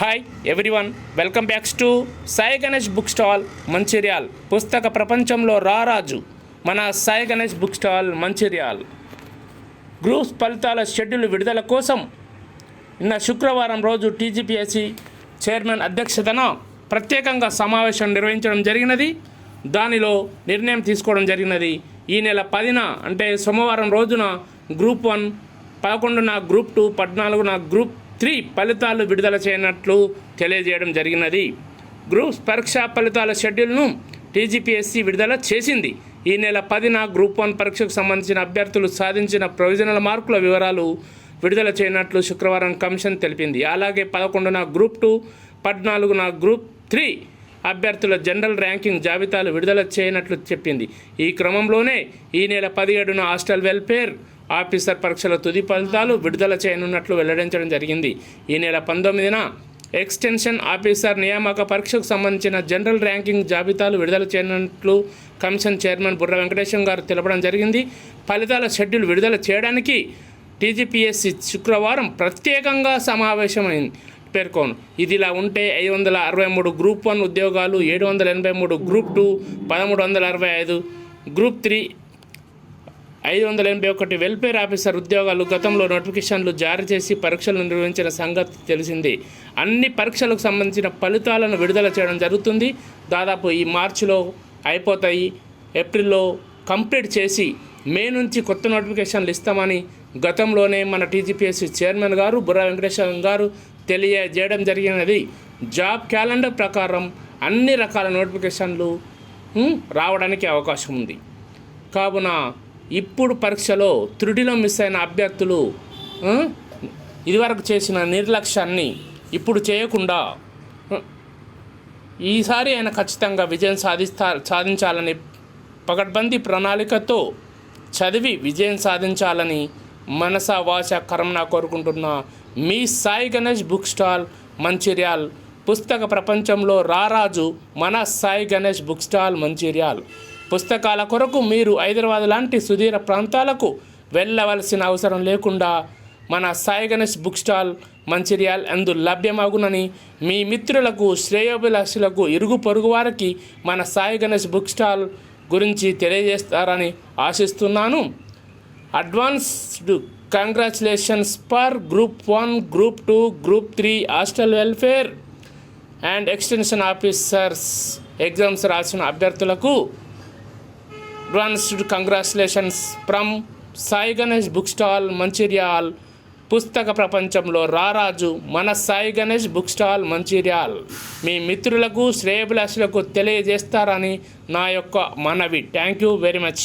Hi everyone welcome backs to Sai Ganesh book stall Mancherial పుస్తక ప్రపంచంలో రారాజు. మన Sai Ganesh book stall Mancherial groups ఫలితాల schedule విడుదల కోసం నిన్న శుక్రవారం రోజు టీజీపీఎస్సీ చైర్మన్ అధ్యక్షతన ప్రత్యేకంగా సమావేశం నిర్వహించడం జరిగినది. దానిలో నిర్ణయం తీసుకోవడం జరిగినది. ఈ నెల పదిన అంటే సోమవారం రోజున గ్రూప్ వన్ పదకొండున గ్రూప్ టూ పద్నాలుగున గ్రూప్ త్రీ ఫలితాలు విడుదల చేయనట్లు తెలియజేయడం జరిగినది. గ్రూప్స్ పరీక్షా ఫలితాల షెడ్యూల్ను టీజీపీఎస్సీ విడుదల చేసింది. ఈ నెల పదిన గ్రూప్ వన్ పరీక్షకు సంబంధించిన అభ్యర్థులు సాధించిన ప్రొవిజనల్ మార్కుల వివరాలు విడుదల చేయనట్లు శుక్రవారం కమిషన్ తెలిపింది. అలాగే పదకొండున గ్రూప్ టూ పద్నాలుగున గ్రూప్ త్రీ అభ్యర్థుల జనరల్ ర్యాంకింగ్ జాబితాలు విడుదల చేయనట్లు చెప్పింది. ఈ క్రమంలోనే ఈ నెల పదిహేడున హాస్టల్ వెల్ఫేర్ ఆఫీసర్ పరీక్షల తుది ఫలితాలు విడుదల చేయనున్నట్లు వెల్లడించడం జరిగింది. ఈ నెల పంతొమ్మిదిన ఎక్స్టెన్షన్ ఆఫీసర్ నియామక పరీక్షకు సంబంధించిన జనరల్ ర్యాంకింగ్ జాబితాలు విడుదల చేయనున్నట్లు కమిషన్ చైర్మన్ బుర్ర వెంకటేశం గారు తెలపడం జరిగింది. ఫలితాల షెడ్యూల్ విడుదల చేయడానికి టీజీపీఎస్సీ శుక్రవారం ప్రత్యేకంగా సమావేశమైంది. పేర్కొను ఇదిలా ఉంటే ఐదు వందల అరవై మూడు గ్రూప్ వన్ ఉద్యోగాలు ఏడు వందల ఎనభై మూడు గ్రూప్ టూ పదమూడు వందల అరవై ఐదు గ్రూప్ త్రీ ఐదు వందల ఎనభై ఒకటి వెల్ఫేర్ ఆఫీసర్ ఉద్యోగాలు గతంలో నోటిఫికేషన్లు జారీ చేసి పరీక్షలు నిర్వహించిన సంగతి తెలిసింది. అన్ని పరీక్షలకు సంబంధించిన ఫలితాలను విడుదల చేయడం జరుగుతుంది. దాదాపు ఈ మార్చిలో అయిపోతాయి. ఏప్రిల్లో కంప్లీట్ చేసి మే నుంచి కొత్త నోటిఫికేషన్లు ఇస్తామని గతంలోనే మన టీజీపీఎస్సీ చైర్మన్ గారు బుర్రా వెంకటేశ్వర గారు తెలియజేయడం జరిగినది. జాబ్ క్యాలెండర్ ప్రకారం అన్ని రకాల నోటిఫికేషన్లు రావడానికి అవకాశం ఉంది. కావున ఇప్పుడు పరీక్షలో త్రుటిలో మిస్ అయిన అభ్యర్థులు ఇదివరకు చేసిన నిర్లక్ష్యాన్ని ఇప్పుడు చేయకుండా ఈసారి ఆయన ఖచ్చితంగా విజయం సాధిస్తా సాధించాలని పగడ్బందీ ప్రణాళికతో చదివి విజయం సాధించాలని మనస వాచ కర్మన కోరుకుంటున్న మీ సాయి గణేష్ బుక్ స్టాల్ మంచిర్యాల్ పుస్తక ప్రపంచంలో రారాజు మన సాయి గణేష్ బుక్ స్టాల్ మంచిర్యాల్. పుస్తకాల కొరకు మీరు హైదరాబాద్ లాంటి సుదీర ప్రాంతాలకు వెళ్ళవలసిన అవసరం లేకుండా మన సాయి గణేష్ బుక్ స్టాల్ మంచిర్యాల్ అందు లభ్యమగునని మీ మిత్రులకు శ్రేయోభిలాషులకు ఇరుగు పొరుగు వారికి మన సాయి గణేష్ బుక్ స్టాల్ గురించి తెలియజేస్తారని ఆశిస్తున్నాను. Advanced congratulations for group one group two group three hostel welfare and extension officers exams రాసిన అభ్యర్థులకు advanced congratulations from Sai Ganesh book stall Mancherial పుస్తక ప్రపంచంలో రారాజు మన సాయి గణేష్ బుక్ స్టాల్ మంచిర్యాల్ మీ మిత్రులకు శ్రేయభిలాషులకు తెలియజేస్తారని నా యొక్క మనవి. Thank you very much